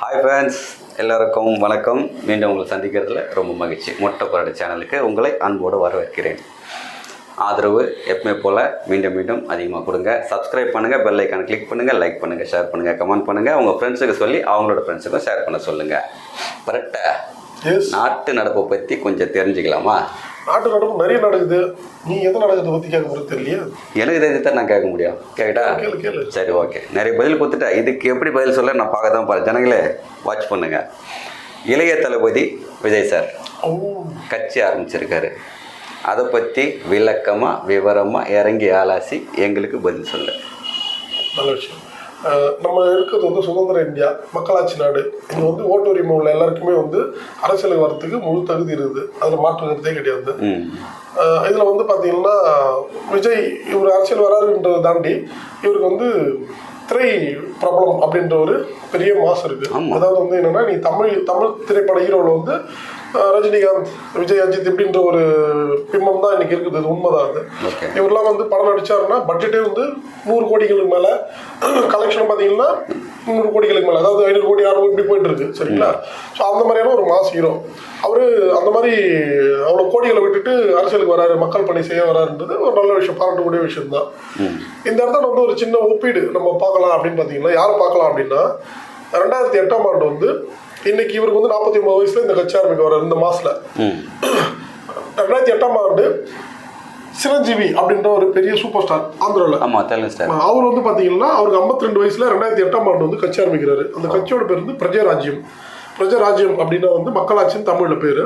Hi friends எல்லாருக்கும் வணக்கம். மீண்டும் உங்களை சந்திக்கிறதுல ரொம்ப மகிழ்ச்சி. மொட்டை பரடு சேனலுக்கு உங்களை அன்போடு வரவேற்கிறேன். ஆதரவு எப்பவுமே போல் மீண்டும் மீண்டும் அதிகமாக கொடுங்க. சப்ஸ்கிரைப் பண்ணுங்கள் பெல் ஐக்கான் கிளிக் பண்ணுங்கள் லைக் பண்ணுங்கள் ஷேர் பண்ணுங்கள் கமெண்ட் பண்ணுங்கள் உங்கள் ஃப்ரெண்ட்ஸுக்கு சொல்லி அவங்களோட ஃப்ரெண்ட்ஸுக்கும் ஷேர் பண்ண சொல்லுங்கள் எஸ் நாட்டு நடப்பை பற்றி கொஞ்சம் தெரிஞ்சுக்கலாமா? நாட்டு நடப்பு நிறைய நடக்குது. நீ எது நடக்குது பத்தி கேட்க போறது தெரியலையா? எனக்கு தெரிஞ்சு தான் நான் கேட்க முடியும். கேட்டா? கேளு கேளு. சரி ஓகே. நிறைய பதில் கொடுத்துட்டேன். இதுக்கு எப்படி பதில் சொல்ல நான் பார்க்க தான் பாரு ஜனங்களே வாட்ச் பண்ணுங்க. இளைய தளபதி விஜய் சார். கட்சி ஆரம்பிச்சிருக்காரு. அதை பற்றி விளக்கமாக விவரமாக இறங்கி ஆலாசி எங்களுக்கு பதில் சொல்லு நல்ல விஷயம். நம்ம இருக்கிறது வந்து சுதந்திர இந்தியா மக்களாட்சி நாடு. இங்க வந்து ஓட்டு உரிமை உள்ள எல்லாருக்குமே வந்து அரசியலுக்கு வரத்துக்கு முழு தகுதி இருக்குது. அதில் மாற்று கருத்தே கிடையாது. இதுல வந்து பாத்தீங்கன்னா விஜய் இவர் அரசியல் வராருன்றதை தாண்டி இவருக்கு வந்து திரை பிரபலம் அப்படின்ற ஒரு பெரிய மாசு இருக்கு. ஆமா. அதாவது வந்து என்னன்னா நீ தமிழ் தமிழ் திரைப்பட ஹீரோவில் வந்து ரஜினிகாந்த் விஜய் அஜித் இப்படின்ற ஒரு பிம்பம் தான் இன்னைக்கு இருக்குது. அது உண்மைதான் அது. இவரெல்லாம் வந்து படம் நடிச்சாருன்னா பட்ஜெட்டே வந்து நூறு கோடிகளுக்கு மேலே கலெக்ஷன் பார்த்தீங்கன்னா நூறு கோடிகளுக்கு மேலே. அதாவது ஐநூறு கோடி அறுநூறு இப்படி போயிட்டு இருக்கு சரிங்களா ஸோ அந்த மாதிரியான ஒரு மாஸ் ஹீரோ அவர் அந்த மாதிரி அவ்வளோ கோடிகளை விட்டுட்டு அரசியலுக்கு வராரு மக்கள் பணி செய்ய வராருன்றது ஒரு நல்ல விஷயம் பாராட்டக்கூடிய விஷயம் தான் இந்த இடத்துல வந்து ஒரு சின்ன ஒப்பீடு நம்ம பார்க்கலாம் அப்படின்னு பார்த்தீங்கன்னா யார் பார்க்கலாம் அப்படின்னா ரெண்டாயிரத்தி எட்டாம் ஆண்டு வந்து இன்னைக்கு இவருக்கு வந்து நாற்பத்தி ஒன்பது வயசுல இந்த கட்சி ஆரம்பிக்க வர்றாரு இந்த மாசத்துல. ரெண்டாயிரத்தி எட்டாம் ஆண்டு சிரஞ்சீவி அப்படின்ற ஒரு பெரிய சூப்பர் ஸ்டார் ஆந்திராவில் ஆமாம் தெலுங்கு ஸ்டார் அவர் வந்து பார்த்தீங்கன்னா அவருக்கு 52 ரெண்டு வயசுல ரெண்டாயிரத்தி எட்டாம் ஆண்டு வந்து கட்சி ஆரம்பிக்கிறாரு. அந்த கட்சியோட பேர் வந்து பிரஜராஜ்யம். பிரஜராஜ்யம் அப்படின்னா வந்து மக்களாட்சின்னு தமிழ்ல பேரு.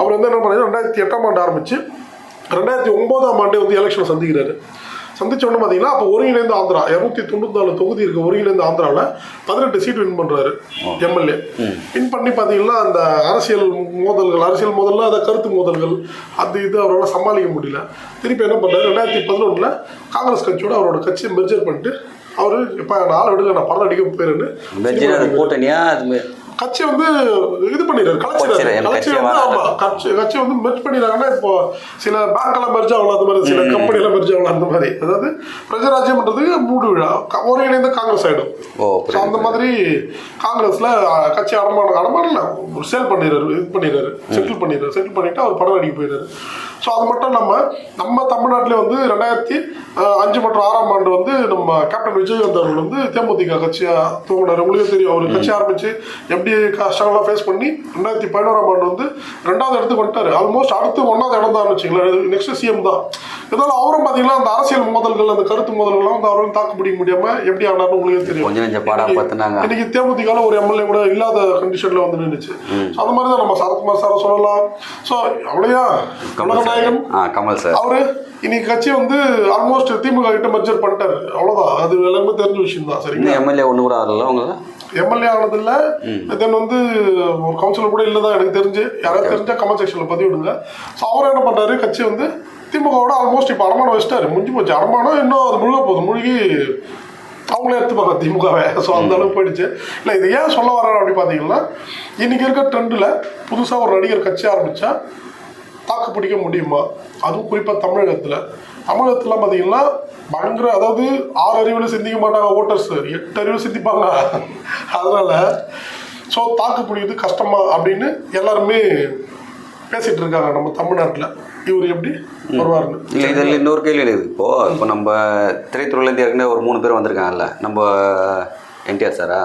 அவர் வந்து என்ன பண்ணாரு? ரெண்டாயிரத்தி எட்டாம் ஆண்டு ஆரம்பிச்சு ரெண்டாயிரத்தி ஒன்பதாம் ஆண்டே வந்து எலெக்ஷனை சந்திக்கிறாரு. சந்திச்ச உடனே பார்த்தீங்கன்னா அப்போ ஒருங்கிணைந்த ஆந்திரா. இரநூத்தி தொண்ணூத்தி நாலு தொகுதி இருக்க ஒருங்கிணைந்த ஆந்திராவில் பதினெட்டு சீட் வின் பண்றாரு எம்எல்ஏ. வின் பண்ணி பார்த்தீங்கன்னா அந்த அரசியல் மோதல்கள் அரசியல் மோதல்னா அந்த கருத்து மோதல்கள் அது இது அவரால் சமாளிக்க முடியல. திருப்பி என்ன பண்ணாரு ரெண்டாயிரத்தி பதினொன்றில் காங்கிரஸ் கட்சியோட அவரோட கட்சியை மெர்ஜர் பண்ணிட்டு அவர் இப்போ நான் விடுங்க நான் படம் நடிக்க போயிருன்னு கூட்டணியா கட்சி வந்து இது பண்ணிடுறாரு கலைச்சிடாரு கட்சி வந்து. ஆமா கட்சி கட்சி வந்து மெர்ஜ் பண்ணிடுறாங்கன்னா இப்போ சில பேங்க் எல்லாம் மெர்ஜ் ஆகலாம் அந்த மாதிரி சில கம்பெனி எல்லாம் மெர்ஜ் ஆகலாம் அந்த மாதிரி. அதாவது பிரஜராஜ்யம்ன்றது மூடு விழா ஒருங்கிணைந்த காங்கிரஸ் ஆயிடும். அந்த மாதிரி காங்கிரஸ்ல கட்சி இல்லை ஒரு சேல் பண்ணிடுறாரு இது பண்ணிடுறாரு செட்டில் பண்ணிடுறாரு செட்டில் பண்ணிட்டு அவர் படம் நடிக்க போயிடுறாரு. ஸோ அது மட்டும் நம்ம நம்ம தமிழ்நாட்டிலே வந்து ரெண்டாயிரத்தி அஞ்சு மற்றும் ஆறாம் ஆண்டு வந்து நம்ம கேப்டன் விஜயகாந்த் அவர்கள் வந்து தேமுதிக கட்சியா தூங்கினார். உங்களுக்கே தெரியும் அவர் கட்சி ஆரம்பிச்சு எப்படி கஷ்டங்கள்லாம் ஃபேஸ் பண்ணி ரெண்டாயிரத்தி பதினோராம் ஆண்டு வந்து ரெண்டாவது இடத்துக்கு வந்துட்டாரு. ஆல்மோஸ்ட் அடுத்து ஒன்றாவது இடம் தான் வச்சுங்களேன் நெக்ஸ்ட் சிஎம் தான். இருந்தாலும் அவரும் பார்த்தீங்கன்னா அந்த அரசியல் மோதல்கள் அந்த கருத்து மோதல்கள்லாம் வந்து அவரும் தாக்கு பிடிக்க முடியாம எப்படி ஆனார்னு உங்களுக்கே தெரியும். இன்னைக்கு தேமுதிகால ஒரு எம்எல்ஏ கூட இல்லாத கண்டிஷன்ல வந்து நின்றுச்சு அந்த மாதிரி தான் நம்ம சரத்குமார் சாரை சொல்லலாம். ஸோ அவ்வளோயா கமல் உலகநாயகன் சார் ஆ கமல் சார் அவரு இன்னைக்கு கட்சி வந்து ஆல்மோஸ்ட் திமுக கிட்ட மெர்ஜர் பண்ணிட்டாரு. அவ்வளவுதான். அது எல்லாருமே தெரிஞ்ச விஷயம் தான் சரிங்களா எம்எல்ஏ ஒன்று கூட வரல அவங்க எம்எல்ஏ ஆனதில்ல. தென் வந்து ஒரு கவுன்சிலர் கூட இல்லதான் எனக்கு தெரிஞ்சு. யாராவது தெரிஞ்சா கமெண்ட் செக்ஷன்ல பதிவிடுங்க. ஸோ அவர் என்ன பண்றாரு? கட்சி வந்து திமுகவோட ஆல்மோஸ்ட் இப்போ அடமானம் வச்சிட்டாரு. முடிஞ்சு போச்சு. அடமானம் இன்னும் அது முழுக போகுது. முழுகி அவங்களே எடுத்துப்பாங்க திமுகவை. ஸோ அந்த அளவுக்கு போயிடுச்சு. இல்லை இது ஏன் சொல்ல வர்றாரு அப்படி பார்த்தீங்கன்னா இன்னைக்கு இருக்க ட்ரெண்டில் புதுசாக ஒரு நடிகர் கட்சி ஆரம்பிச்சா தாக்கு பிடிக்க முடியுமா? அதுவும் குறிப்பாக தமிழகத்தில். தமிழகத்துலாம் பார்த்தீங்கன்னா பயங்கர அதாவது ஆறு அறிவில் சிந்திக்க மாட்டாங்க ஓட்டர்ஸ் எட்டு அறிவில் சிந்திப்பாங்க. அதனால ஸோ தாக்கு பிடிக்கிறது கஷ்டமா அப்படின்னு எல்லாருமே பேசிட்டு இருக்காங்க நம்ம தமிழ்நாட்டில். இவர் எப்படி வருவாருன்னு. இல்லை இதில் இன்னொரு கேள்வி இருக்குது இப்போது இப்போ நம்ம திரைத்துறையிலேருந்து ஏற்கனவே ஒரு மூணு பேர் வந்திருக்காங்கல்ல. நம்ம NTR sir?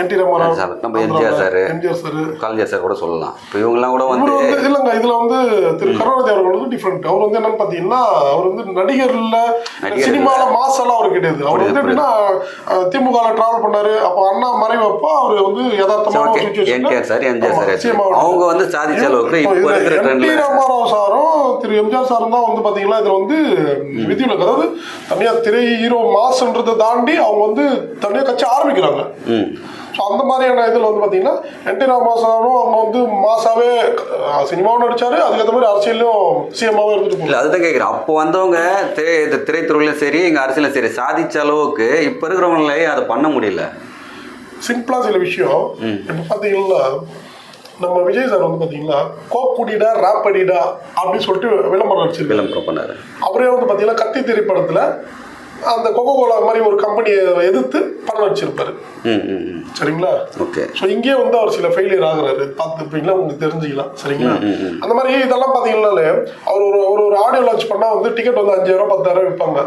N T Ramarao sir, நம்ம MGR sir. MGR sir. Kalaignar sir கூட சொல்லலாம். இப்போ இவங்கெல்லாம் கூட வந்து இல்லைங்க இதுல வந்து திரு கருணாநிதி அவர்கள் வந்து டிஃப்ரெண்ட் அவர் வந்து என்னன்னு பாத்தீங்கன்னா அவர் வந்து நடிகர் இல்ல நடிகர் சினிமால மாசெல்லாம் அவர் கிடையாது. அவர் வந்து எப்படின்னா திமுக டிராவல் பண்ணாரு. அப்போ அண்ணா மறைவப்போ அவர் வந்து யதார்த்தமான என்டிஆர் சார் எம்ஜிஆர் சார். அவங்க வந்து சாதிச்ச அளவுக்கு இப்போ இருக்கிற என் டி ட்ரெண்டில் ராமாராவ் சாரும் திரு எம்ஜிஆர் சாரும் தான் வந்து பாத்தீங்கன்னா இதுல வந்து விதிவிலக்கு. அதாவது தனியா திரை ஹீரோ மாசுன்றதை தாண்டி அவங்க வந்து தனியா கட்சி ஆரம்பிக்கிறாங்க. ம் ஸோ அந்த மாதிரியான இதில் வந்து பார்த்தீங்கன்னா என் டி ராமசாரும் அவங்க வந்து மாசாவே சினிமாவும் நடிச்சாரு. அதுக்கேற்ற மாதிரி அரசியலும் சிஎம்மாவும் இருந்துட்டு இல்லை அதுதான் கேட்குறேன் அப்போ வந்தவங்க திரை இது திரைத்துறையிலும் சரி எங்கள் அரசியலும் சரி சாதிச்ச அளவுக்கு இப்போ இருக்கிறவங்களே அதை பண்ண முடியல. சிம்பிளாக சில விஷயம். இப்போ பார்த்தீங்கன்னா நம்ம விஜய் சார் வந்து பார்த்தீங்கன்னா ரேப் அடிடா அப்படின்னு சொல்லிட்டு விளம்பரம் நடிச்சிருக்காரு. விளம்பரம் பண்ணாரு. அவரே வந்து பார்த்தீங்கன்னா கத்தி திரைப்படத்தில் அந்த கொக்கோ கோலா மாதிரி ஒரு கம்பெனியை எதிர்த்து படம் நடிச்சிருப்பாரு ம் ம் ம். சரிங்களா? ஓகே. ஸோ இங்கேயே வந்து அவர் சில ஃபெயிலியர் ஆகுறாரு. பார்த்துருப்பீங்களா? உங்களுக்கு தெரிஞ்சுக்கலாம். சரிங்களா? அந்த மாதிரி இதெல்லாம் பார்த்தீங்கன்னாலே அவர் ஒரு ஒரு ஒரு ஆடியோ லான்ச் பண்ணால் வந்து டிக்கெட் வந்து அஞ்சாயிரம் பத்தாயிரம் விற்பாங்க.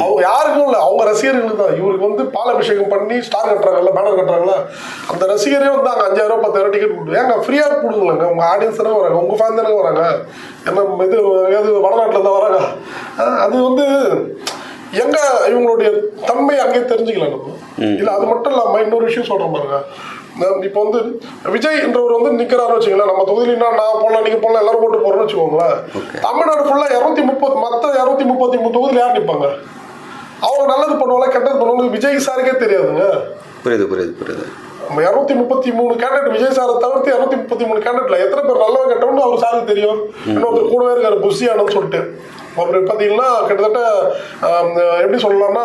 அவங்க யாருக்கும் இல்லை. அவங்க ரசிகர்களுக்கு தான். இவருக்கு வந்து பாலாபிஷேகம் பண்ணி ஸ்டார் கட்டுறாங்கல்ல பேனர் கட்டுறாங்களா அந்த ரசிகரே வந்து அங்கே அஞ்சாயிரம் பத்தாயிரம் டிக்கெட் கொடுத்து ஏங்க ஃப்ரீயாக கொடுங்களேங்க உங்கள் ஆடியன்ஸ் தானே வராங்க. உங்கள் ஃபேன் தானே வராங்க? என்ன இது ஏது வடநாட்டில் தான் வராங்க. அது வந்து எங்க இவங்களுடைய தன்மை அங்கே தெரிஞ்சுக்கலாம் நம்ம. இல்ல அது மட்டும் இல்லாம இன்னொரு விஷயம் சொல்றேன் பாருங்க. இப்போ வந்து விஜய் என்றவர் வந்து நிக்கிறாரு வச்சுங்களேன் நம்ம தொகுதியினா நான் போடலாம் நீங்க போடலாம் எல்லாரும் ஓட்டு போறோம்னு வச்சுக்கோங்களேன். தமிழ்நாடு ஃபுல்லா இரநூத்தி முப்பது மத்த இரநூத்தி முப்பத்தி மூணு தொகுதியில் யார் நிற்பாங்க அவங்க நல்லது பண்ணுவாங்க கெட்டது பண்ணுவாங்க விஜய் சாருக்கே தெரியாதுங்க. புரியுது புரியுது புரியுது. நம்ம இரநூத்தி முப்பத்தி மூணு கேண்டேட் விஜய் சாரை தவிர்த்து இரநூத்தி முப்பத்தி மூணு கேண்டேட்ல எத்தனை பேர் நல்லவன் கெட்டவன்னு அவர் சாருக்கு தெரியும். இன்னொருத்தர் கூடவே இருக்காரு புஷியானு சொல்லிட்டு. அவர் பார்த்தீங்கன்னா கிட்டத்தட்ட எப்படி சொல்லலாம்னா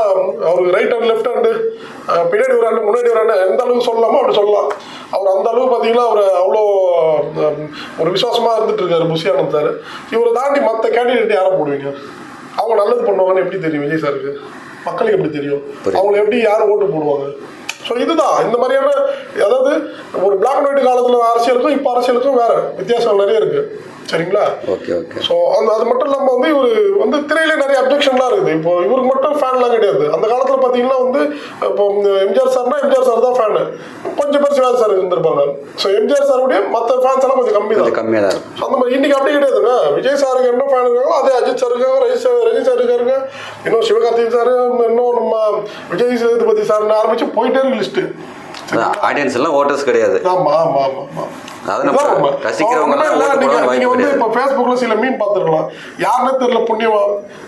அவருக்கு ரைட் ஹேண்ட் லெஃப்ட் ஹேண்டு பின்னாடி ஒரு ஹேண்டு முன்னாடி ஒரு ஹேண்டு எந்த அளவுக்கு சொல்லலாமோ அப்படி சொல்லலாம். அவர் அந்த அளவுக்கு பார்த்தீங்கன்னா அவர் அவ்வளோ ஒரு விசுவாசமாக இருந்துட்டு இருக்காரு புஷியானந்த் சார். இவரை தாண்டி மற்ற கேண்டிடேட் யாரை போடுவீங்க? அவங்க நல்லது பண்ணுவாங்கன்னு எப்படி தெரியும் விஜய் சாருக்கு? மக்களுக்கு எப்படி தெரியும். அவங்களை எப்படி யார் ஓட்டு போடுவாங்க? ஸோ இதுதான். இந்த மாதிரியான அதாவது ஒரு பிளாக் அண்ட் ஒயிட் காலத்தில் அரசியலுக்கும் இப்போ அரசியலுக்கும் வேறு வித்தியாசம் நிறைய இருக்குது சரிங்களா? Okay okay. ஸோ அந்த அது மட்டும் இல்லாமல் வந்து இவர் வந்து திரையில நிறைய அப்ஜெக்ஷன்லாம் இருக்குது. இப்போ இவருக்கு மட்டும் ஃபேன்லாம் கிடையாது. அந்த காலத்தில் பார்த்தீங்கன்னா வந்து இப்போ எம்ஜிஆர் சார்னா எம்ஜிஆர் சார் தான் ஃபேனு. கொஞ்சம் பேர் சிவாஜி சார் இருந்திருப்பாங்க. ஸோ எம்ஜிஆர் சாருடைய மற்ற ஃபேன்ஸ் எல்லாம் கொஞ்சம் கம்மி தான் கம்மியாக தான் அந்த மாதிரி இன்னைக்கு அப்படி கிடையாதுங்க. விஜய் சாருக்கு என்ன ஃபேன் இருக்காங்களோ அதே அஜித் சார் இருக்காங்க ரஜி சார் ரஜி சார் இருக்காருங்க. இன்னும் சிவகார்த்திகேயன் சார் இன்னும் நம்ம விஜய் சேதுபதி சார்னு ஆரம்பிச்சு போயிட்டே இருக்கு லிஸ்ட்டு ஆடியன்ஸ் எல்லாம் ஓட்டர்ஸ் கிடையாது. ஆமா ஆமா ஆமா ஆமா. நீங்க- வந்து இப்ப Facebookல சில மீன் பார்த்திருக்கலாம். யாருன்னே தெரியல புண்ணியவா.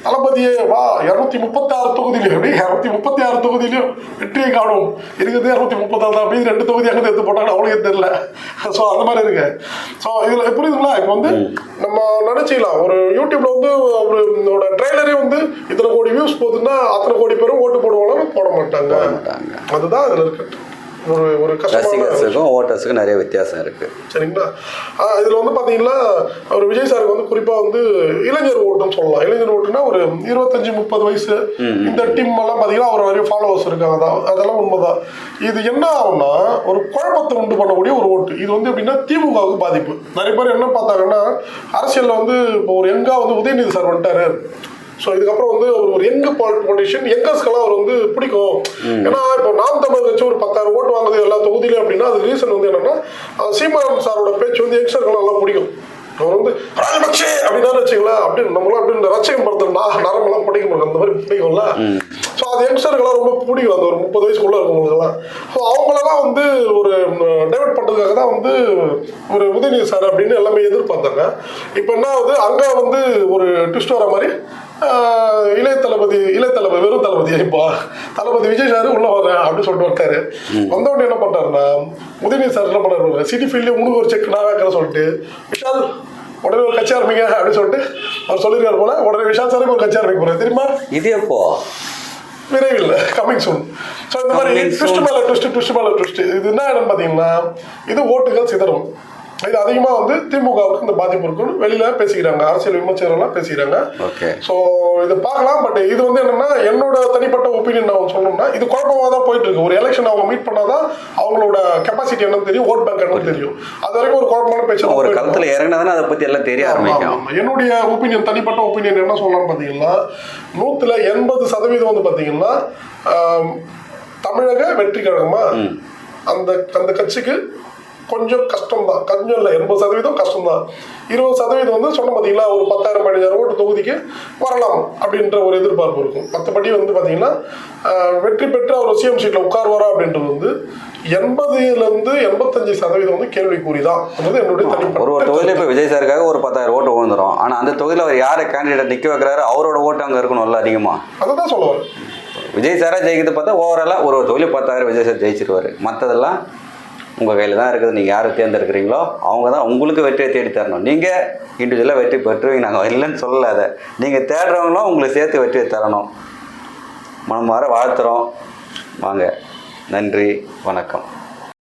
தளபதியே வா, 236 தொகுதியிலும், எப்படி 236 தொகுதியிலும் வெற்றியை காணும். இருக்கிறது 236 தான். மீதி ரெண்டு தொகுதி அங்க எடுத்து போட்டாங்க, அவங்களுக்கே தெரியல. So, அந்த மாதிரி இருக்கு. So, இதுல புரியுதுங்களா? இப்ப வந்து நம்ம நினைச்சுக்கலாம், ஒரு யூடியூப்ல வந்து ஒரு ட்ரெய்லரே வந்து இத்தனை கோடி வியூஸ் போகுதுன்னா அத்தனை கோடி பேரும் ஓட்டு போடுவாங்க போட மாட்டாங்க. அதுதான் இதுல இருக்கு ஒரு ஒரு ரசிகர்ஸுக்கும் ஓட்டர்ஸுக்கும் நிறைய வித்தியாசம் இருக்கு. சரிங்களா? இதுல வந்து பாத்தீங்கன்னா அவர் விஜய் சாருக்கு வந்து குறிப்பா வந்து இளைஞர் ஓட்டுன்னு சொல்லலாம். இளைஞர் ஓட்டுனா ஒரு இருபத்தஞ்சு முப்பது வயசு இந்த டீம் எல்லாம் பாத்தீங்கன்னா அவர் நிறைய ஃபாலோவர்ஸ் இருக்காங்க. தான் அதெல்லாம் உண்மைதான். இது என்ன ஆகும்னா ஒரு குழப்பத்தை உண்டு பண்ணக்கூடிய ஒரு ஓட்டு. இது வந்து எப்படின்னா திமுகவுக்கு பாதிப்பு. நிறைய பேர் என்ன பார்த்தாங்கன்னா அரசியல்ல வந்து இப்போ ஒரு எங்கா வந்து உதயநிதி சார் வந்துட்டாரு. ஸோ இதுக்கப்புறம் வந்து ஒரு யங் பாலிட்டிஷியன் யங்கர்ஸ்க்கெல்லாம் அவர் வந்து பிடிக்கும். ஏன்னா இப்போ நாம் தமிழ் கட்சி ஒரு பத்தாயிரம் ஓட்டு வாங்குது எல்லா தொகுதியிலும் அப்படின்னா அது ரீசன் வந்து என்னன்னா அஹ் சீமான் சாரோட பேச்சு வந்து யங்ஸ்டர்கள் எல்லாம் பிடிக்கும். அவர் வந்து ராஜபக்ஷே! அப்படின்னா வச்சுங்களேன் அப்படின்னு நம்மளாம் அப்படி இந்த ரச்சகம் படுத்துனா நரம்பெல்லாம் பிடிக்கும் அந்த மாதிரி பிடிக்கும்ல. ஸோ அது யங்ஸ்டர்கள்லாம் ரொம்ப பிடிக்கும். அந்த ஒரு முப்பது வயசுக்குள்ள இருக்கவங்களுக்கெல்லாம். ஸோ அவங்களெல்லாம் வந்து ஒரு டைவர்ட் பண்ணுறதுக்காக தான் வந்து ஒரு உதயநிதி சார் அப்படின்னு எல்லாமே எதிர்பார்த்தாங்க. இப்போ என்ன ஆகுது? அங்கே வந்து ஒரு ட்விஸ்ட் வர மாதிரி இளைய தளபதி இளைய தளபதி வெறும் தளபதி இப்போ தளபதி விஜய் சார் உள்ள வரேன் அப்படின்னு சொல்லிட்டு வந்தாரு வந்தவொடனே என்ன பண்றாருன்னா உதயநிதி சார் என்ன பண்ணாரு சிட்டி ஃபீல்ட்லேயே உனக்கு ஒரு செக் நான் வைக்கிறேன் சொல்லிட்டு விஷால் உடனே ஒரு கட்சி ஆரம்பிங்க அப்படின்னு சொல்லிட்டு அவர் சொல்லியிருக்காரு போல உடனே விஷால் சாரே ஒரு கட்சி ஆரம்பிக்க போறாரு. தெரியுமா? இது எப்போ? விரைவில் கமிங் சூன் ஸோ இந்த மாதிரி. ட்விஸ்ட் மேல ட்விஸ்ட் ட்விஸ்ட் மேல ட்விஸ்ட் இது என்ன இடம் பார்த்தீங்கன்னா இது ஓட்டுகள் சிதறும். இது அதிகமாக வந்து திமுகவுக்கு இந்த பாதிப்பு இருக்குன்னு வெளியில பேசிக்கிறாங்க. அரசியல் விமர்சகர்கள்லாம் பேசிக்கிறாங்க. ஓகே ஸோ இதை பார்க்கலாம். பட் இது வந்து என்னன்னா என்னோட தனிப்பட்ட ஒப்பீனியன் நான் சொல்லணும்னா இது குழப்பமாக தான் போயிட்டு இருக்கு ஒரு எலெக்ஷன் அவங்க மீட் பண்ணாதான் அவங்களோட கெப்பாசிட்டி என்னன்னு தெரியும் ஓட் பேங்க் என்னன்னு தெரியும். அது வரைக்கும் ஒரு குழப்பமான பேச்சு ஒரு. களத்துல இறங்கினா அதை பத்தி எல்லாம் தெரிய ஆரம்பிக்கும். என்னுடைய ஒப்பீனியன் தனிப்பட்ட ஒப்பீனியன் என்ன சொல்லலாம்னு பார்த்தீங்கன்னா நூத்துல எண்பது சதவீதம் வந்து பார்த்தீங்கன்னா தமிழக வெற்றி கழகமா அந்த அந்த கட்சிக்கு கொஞ்சம் கஷ்டம் தான் கொஞ்சம் இல்லை எண்பது சதவீதம் கஷ்டம் தான் இருபது சதவீதம் வந்து சொன்ன பார்த்தீங்களா ஒரு பத்தாயிரம் பதினஞ்சாயிரம் ஓட்டு தொகுதிக்கு வரலாம் அப்படின்ற ஒரு எதிர்பார்ப்பு இருக்கும். மற்றபடி வந்து பார்த்தீங்கன்னா வெற்றி பெற்று அவர் சிஎம் சீட்டில் உட்காருவாரா அப்படின்றது வந்து எண்பதுலேருந்து எண்பத்தஞ்சு சதவீதம் வந்து கேள்விக்குறி தான் அது என்னுடைய ஒரு ஒரு தனிப்பட்ட தொகுதியில இப்போ விஜய் சாருக்காக ஒரு பத்தாயிரம் ஓட்டு விழுந்துரும் ஆனா அந்த தொகுதியில அவர் யாரை கேண்டிடேட் நிக்க வைக்கிறாரு? அவரோட ஓட்டு அங்க இருக்கணும்ல அதிகமா. அதை தான் சொல்ல வரேன் விஜய் சாரா ஜெயிக்கிறது பார்த்தா ஓவராலாக ஒரு ஒரு தொகுதியில் பத்தாயிரம் விஜய் சார் ஜெயிச்சிருவாரு. மற்றதெல்லாம் உங்கள் கையில் தான் இருக்குது. நீங்கள் யாரை தேர்ந்தெடுக்கிறீங்களோ அவங்க தான் உங்களுக்கு வெற்றியை தேடி தரணும். நீங்கள் இண்டிவிஜுவலாக வெற்றி பெற்றுவீங்க. நாங்கள் இல்லைன்னு சொல்லலை அதை. நீங்கள் தேடுறவங்களும் உங்களுக்கு சேர்த்து வெற்றியை தரணும். மனம் மனமாற வாழ்த்துறோம். வாங்க. நன்றி. வணக்கம்.